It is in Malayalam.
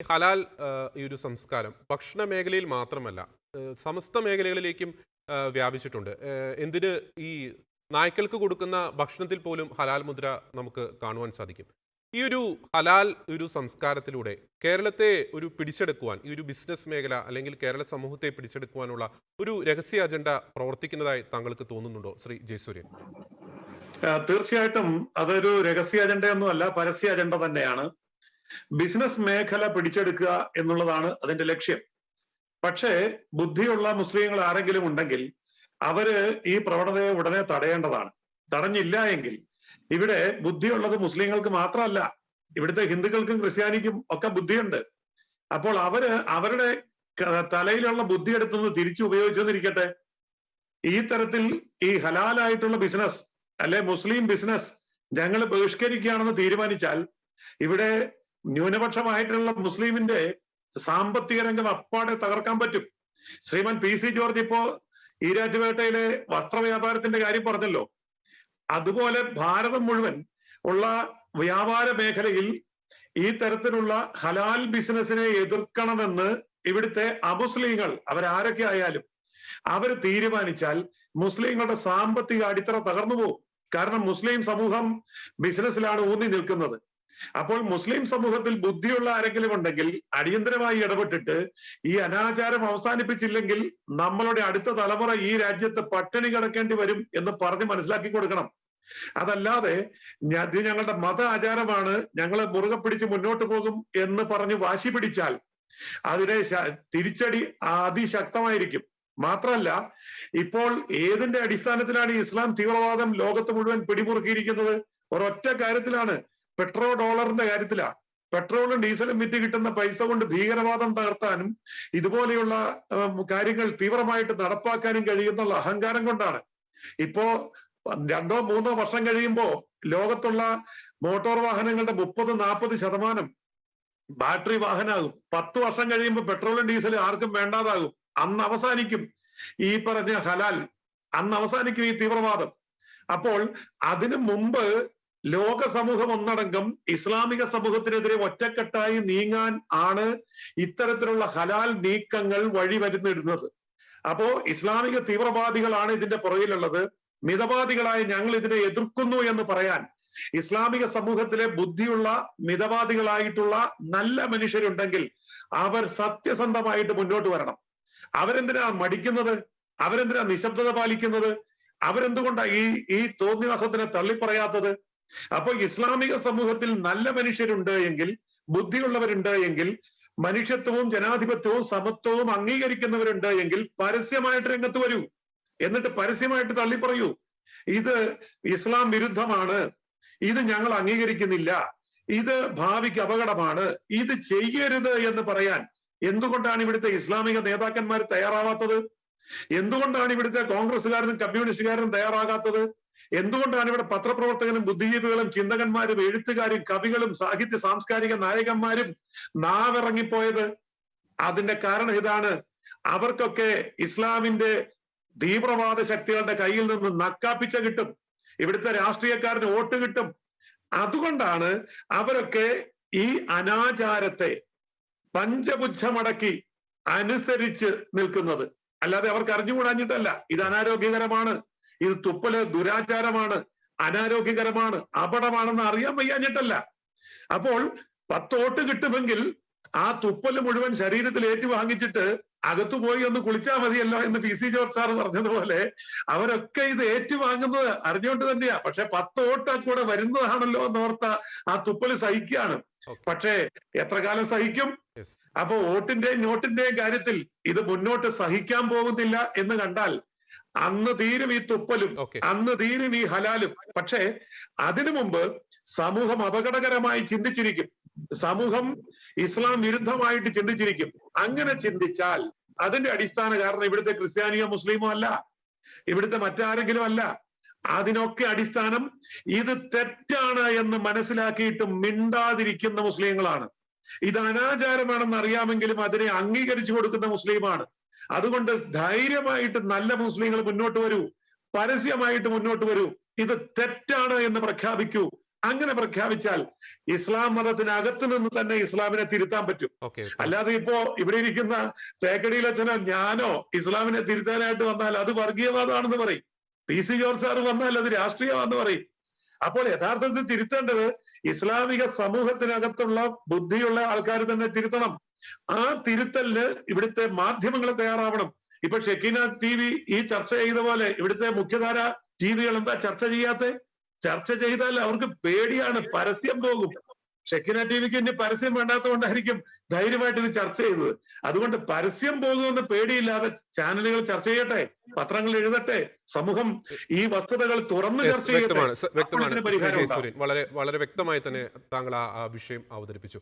ഹലാൽ ഈ ഒരു സംസ്കാരം ഭക്ഷണ മേഖലയിൽ മാത്രമല്ല സമസ്ത മേഖലകളിലേക്കും വ്യാപിച്ചിട്ടുണ്ട്. എന്തിന് ഈ നായ്ക്കൾക്ക് കൊടുക്കുന്ന ഭക്ഷണത്തിൽ പോലും ഹലാൽ മുദ്ര നമുക്ക് കാണുവാൻ സാധിക്കും? ഈ ഒരു ഹലാൽ ഒരു സംസ്കാരത്തിലൂടെ കേരളത്തെ ഒരു പിടിച്ചെടുക്കുവാൻ ഈ ഒരു ബിസിനസ് മേഖല അല്ലെങ്കിൽ കേരള സമൂഹത്തെ പിടിച്ചെടുക്കുവാനുള്ള ഒരു രഹസ്യ അജണ്ട പ്രവർത്തിക്കുന്നതായി താങ്കൾക്ക് തോന്നുന്നുണ്ടോ ശ്രീ ജയസൂര്യൻ? തീർച്ചയായിട്ടും അതൊരു രഹസ്യ അജണ്ടയൊന്നും അല്ല പരസ്യ അജണ്ട തന്നെയാണ്. ബിസിനസ് മേഖല പിടിച്ചെടുക്കുക എന്നുള്ളതാണ് അതിന്റെ ലക്ഷ്യം. പക്ഷേ ബുദ്ധിയുള്ള മുസ്ലിങ്ങൾ ആരെങ്കിലും ഉണ്ടെങ്കിൽ അവർ ഈ പ്രവണതയെ ഉടനെ തടയേണ്ടതാണ്. തടഞ്ഞില്ല എങ്കിൽ ഇവിടെ ബുദ്ധിയുള്ളത് മുസ്ലിങ്ങൾക്ക് മാത്രമല്ല ഇവിടുത്തെ ഹിന്ദുക്കൾക്കും ക്രിസ്ത്യാനിക്കും ഒക്കെ ബുദ്ധിയുണ്ട്. അപ്പോൾ അവർ അവരുടെ തലയിലുള്ള ബുദ്ധി എടുത്തുനിന്ന് തിരിച്ചു ഉപയോഗിച്ചെന്നിരിക്കട്ടെ? ഈ തരത്തിൽ ഈ ഹലാലായിട്ടുള്ള ബിസിനസ് അല്ലെ മുസ്ലിം ബിസിനസ് ഞങ്ങൾ ബഹിഷ്കരിക്കുകയാണെന്ന് തീരുമാനിച്ചാൽ ഇവിടെ ന്യൂനപക്ഷമായിട്ടുള്ള മുസ്ലിമിന്റെ സാമ്പത്തിക രംഗം അപ്പാടെ തകർക്കാൻ പറ്റും. ശ്രീമാൻ പി സി ജോർജ് ഇപ്പോ ഈരാറ്റുപേട്ടയിലെ വസ്ത്രവ്യാപാരത്തിന്റെ കാര്യം പറഞ്ഞല്ലോ. അതുപോലെ ഭാരതം മുഴുവൻ ഉള്ള വ്യാപാര മേഖലയിൽ ഈ തരത്തിലുള്ള ഹലാൽ ബിസിനസിനെ എതിർക്കണമെന്ന് ഇവിടുത്തെ അമുസ്ലിങ്ങൾ അവരാരൊക്കെ ആയാലും അവർ തീരുമാനിച്ചാൽ മുസ്ലിങ്ങളുടെ സാമ്പത്തിക അടിത്തറ തകർന്നു പോകും. കാരണം മുസ്ലിം സമൂഹം ബിസിനസ്സിലാണ് ഊന്നി നിൽക്കുന്നത്. അപ്പോൾ മുസ്ലിം സമൂഹത്തിൽ ബുദ്ധിയുള്ള ആരെങ്കിലും ഉണ്ടെങ്കിൽ അടിയന്തരമായി ഇടപെട്ടിട്ട് ഈ അനാചാരം അവസാനിപ്പിച്ചില്ലെങ്കിൽ നമ്മളുടെ അടുത്ത തലമുറ ഈ രാജ്യത്ത് പട്ടിണി കിടക്കേണ്ടി വരും എന്ന് പറഞ്ഞ് മനസ്സിലാക്കി കൊടുക്കണം. അതല്ലാതെ ഇത് ഞങ്ങളുടെ മത ആചാരമാണ് ഞങ്ങളെ മുറുകെ പിടിച്ച് മുന്നോട്ട് പോകും എന്ന് പറഞ്ഞ് വാശി പിടിച്ചാൽ അതിനെ തിരിച്ചടി അതിശക്തമായിരിക്കും. മാത്രമല്ല ഇപ്പോൾ ഏതിന്റെ അടിസ്ഥാനത്തിലാണ് ഇസ്ലാം തീവ്രവാദം ലോകത്ത് മുഴുവൻ പിടിമുറുക്കിയിരിക്കുന്നത്? ഒരൊറ്റ കാര്യത്തിലാണ്. പെട്രോ ഡോളറിന്റെ കാര്യത്തിലാ. പെട്രോളും ഡീസലും വിറ്റ് കിട്ടുന്ന പൈസ കൊണ്ട് ഭീകരവാദം തകർത്താനും ഇതുപോലെയുള്ള കാര്യങ്ങൾ തീവ്രമായിട്ട് നടപ്പാക്കാനും കഴിയുന്നുള്ള അഹങ്കാരം കൊണ്ടാണ്. ഇപ്പോ രണ്ടോ മൂന്നോ വർഷം കഴിയുമ്പോ ലോകത്തുള്ള മോട്ടോർ വാഹനങ്ങളുടെ മുപ്പത് നാൽപ്പത് ശതമാനം ബാറ്ററി വാഹനമാകും പത്ത് വർഷം കഴിയുമ്പോൾ പെട്രോളും ഡീസലും ആർക്കും വേണ്ടാതാകും. അന്ന് അവസാനിക്കും ഈ പറഞ്ഞ ഹലാൽ. അന്ന് അവസാനിക്കും ഈ തീവ്രവാദം. അപ്പോൾ അതിനു മുമ്പ് ലോക സമൂഹം ഒന്നടങ്കം ഇസ്ലാമിക സമൂഹത്തിനെതിരെ ഒറ്റക്കെട്ടായി നീങ്ങാൻ ആണ് ഇത്തരത്തിലുള്ള ഹലാൽ നീക്കങ്ങൾ വഴി വരുന്നിടുന്നത്. അപ്പോ ഇസ്ലാമിക തീവ്രവാദികളാണ് ഇതിന്റെ പുറകിലുള്ളത്. മിതവാദികളായ ഞങ്ങൾ ഇതിനെ എതിർക്കുന്നു എന്ന് പറയാൻ ഇസ്ലാമിക സമൂഹത്തിലെ ബുദ്ധിയുള്ള മിതവാദികളായിട്ടുള്ള നല്ല മനുഷ്യരുണ്ടെങ്കിൽ അവർ സത്യസന്ധമായിട്ട് മുന്നോട്ട് വരണം. അവരെന്തിനാ മടിക്കുന്നത്? അവരെന്തിനാ നിശബ്ദത പാലിക്കുന്നത്? അവരെന്തുകൊണ്ടാണ് ഈ ഈ തോന്നിവാസത്തിനെ തള്ളിപ്പറയാത്തത്? അപ്പൊ ഇസ്ലാമിക സമൂഹത്തിൽ നല്ല മനുഷ്യരുണ്ട് എങ്കിൽ ബുദ്ധിയുള്ളവരുണ്ട് എങ്കിൽ മനുഷ്യത്വവും ജനാധിപത്യവും സമത്വവും അംഗീകരിക്കുന്നവരുണ്ട് എങ്കിൽ പരസ്യമായിട്ട് രംഗത്ത് വരൂ. എന്നിട്ട് പരസ്യമായിട്ട് തള്ളി പറയൂ ഇത് ഇസ്ലാം വിരുദ്ധമാണ്. ഇത് ഞങ്ങൾ അംഗീകരിക്കുന്നില്ല. ഇത് ഭാവിക്ക് അപകടമാണ്. ഇത് ചെയ്യരുത് എന്ന് പറയാൻ എന്തുകൊണ്ടാണ് ഇവിടുത്തെ ഇസ്ലാമിക നേതാക്കന്മാർ തയ്യാറാവാത്തത്? എന്തുകൊണ്ടാണ് ഇവിടുത്തെ കോൺഗ്രസ്സുകാരനും കമ്മ്യൂണിസ്റ്റുകാരനും തയ്യാറാകാത്തത്? എന്തുകൊണ്ടാണ് ഇവിടെ പത്രപ്രവർത്തകരും ബുദ്ധിജീവികളും ചിന്തകന്മാരും എഴുത്തുകാരും കവികളും സാഹിത്യ സാംസ്കാരിക നായകന്മാരും നാവിറങ്ങിപ്പോയത്? അതിന്റെ കാരണം ഇതാണ്. അവർക്കൊക്കെ ഇസ്ലാമിന്റെ തീവ്രവാദ ശക്തികളുടെ കയ്യിൽ നിന്ന് നക്കാപ്പിച്ച കിട്ടും. ഇവിടുത്തെ രാഷ്ട്രീയക്കാരന് വോട്ട് കിട്ടും. അതുകൊണ്ടാണ് അവരൊക്കെ ഈ അനാചാരത്തെ പഞ്ചബുദ്ധമടക്കി അനുസരിച്ച് നിൽക്കുന്നത്. അല്ലാതെ അവർക്ക് അറിഞ്ഞുകൂടാഞ്ഞിട്ടല്ല. ഇത് അനാരോഗ്യകരമാണ്. ഇത് തുപ്പൽ ദുരാചാരമാണ് അനാരോഗ്യകരമാണ് അപകടമാണെന്ന് അറിയാൻ വയ്യാഞ്ഞിട്ടല്ല. അപ്പോൾ പത്ത് വോട്ട് കിട്ടുമെങ്കിൽ ആ തുപ്പൽ മുഴുവൻ ശരീരത്തിൽ ഏറ്റുവാങ്ങിച്ചിട്ട് അകത്തു പോയി ഒന്ന് കുളിച്ചാൽ മതിയല്ലോ എന്ന് പി. സി. ജോർജ് സാർ പറഞ്ഞതുപോലെ അവരൊക്കെ ഇത് ഏറ്റുവാങ്ങുന്നത് അറിഞ്ഞുകൊണ്ട് തന്നെയാ. പക്ഷെ പത്ത് വോട്ട് ആ കൂടെ വരുന്നതാണല്ലോ എന്നോർത്ത ആ തുപ്പൽ സഹിക്കുകയാണ് പക്ഷേ എത്ര കാലം സഹിക്കും. അപ്പൊ വോട്ടിന്റെയും നോട്ടിന്റെയും കാര്യത്തിൽ ഇത് മുന്നോട്ട് സഹിക്കാൻ പോകുന്നില്ല എന്ന് കണ്ടാൽ അന്ന് തീരും ഈ തുപ്പലും അന്ന് തീരും ഈ ഹലാലും. പക്ഷേ അതിനു മുമ്പ് സമൂഹം അപകടകരമായി ചിന്തിച്ചിരിക്കും. സമൂഹം ഇസ്ലാം വിരുദ്ധമായിട്ട് ചിന്തിച്ചിരിക്കും. അങ്ങനെ ചിന്തിച്ചാൽ അതിന്റെ അടിസ്ഥാന കാരണം ഇവിടുത്തെ ക്രിസ്ത്യാനിയോ മുസ്ലിമോ അല്ല. ഇവിടുത്തെ മറ്റാരെങ്കിലും അല്ല. അതിനൊക്കെ അടിസ്ഥാനം ഇത് തെറ്റാണ് എന്ന് മനസ്സിലാക്കിയിട്ട് മിണ്ടാതിരിക്കുന്ന മുസ്ലിങ്ങളാണ്. ഇത് അനാചാരമാണെന്ന് അറിയാമെങ്കിലും അതിനെ അംഗീകരിച്ചു കൊടുക്കുന്ന മുസ്ലിമാണ്. അതുകൊണ്ട് ധൈര്യമായിട്ട് നല്ല മുസ്ലിങ്ങൾ മുന്നോട്ട് വരൂ. പരസ്യമായിട്ട് മുന്നോട്ട് വരൂ. ഇത് തെറ്റാണ് എന്ന് പ്രഖ്യാപിക്കൂ. അങ്ങനെ പ്രഖ്യാപിച്ചാൽ ഇസ്ലാം മതത്തിനകത്ത് നിന്ന് തന്നെ ഇസ്ലാമിനെ തിരുത്താൻ പറ്റും. അല്ലാതെ ഇപ്പോ ഇവിടെ ഇരിക്കുന്ന തേക്കടിയിലച്ഛനോ ഞാനോ ഇസ്ലാമിനെ തിരുത്താനായിട്ട് വന്നാൽ അത് വർഗീയവാദമാണെന്ന് പറയും. പി സി ജോർജ് സാർ വന്നാൽ അത് രാഷ്ട്രീയമാണെന്ന് പറയും. അപ്പോൾ യഥാർത്ഥത്തിൽ തിരുത്തേണ്ടത് ഇസ്ലാമിക സമൂഹത്തിനകത്തുള്ള ബുദ്ധിയുള്ള ആൾക്കാർ തന്നെ തിരുത്തണം. ആ തിരുത്തലിന് ഇവിടുത്തെ മാധ്യമങ്ങൾ തയ്യാറാവണം. ഇപ്പൊ ഷെക്കീന ടി വി ഈ ചർച്ച ചെയ്ത പോലെ ഇവിടുത്തെ മുഖ്യധാര ടി വികൾ എന്താ ചർച്ച ചെയ്യാത്തെ? ചർച്ച ചെയ്താൽ അവർക്ക് പേടിയാണ് പരസ്യം പോകും. ഷെക്കിന ടി വിക്ക് ഇനി പരസ്യം വേണ്ടാത്തതുകൊണ്ടായിരിക്കും ധൈര്യമായിട്ട് ഇത് ചർച്ച ചെയ്തത്. അതുകൊണ്ട് പരസ്യം പോകുമെന്ന് പേടിയില്ലാതെ ചാനലുകൾ ചർച്ച ചെയ്യട്ടെ പത്രങ്ങൾ എഴുതട്ടെ സമൂഹം ഈ വസ്തുതകൾ തുറന്നു ചർച്ച ചെയ്യട്ടെ. വളരെ വളരെ വ്യക്തമായി തന്നെ താങ്കൾ ആ വിഷയം അവതരിപ്പിച്ചു.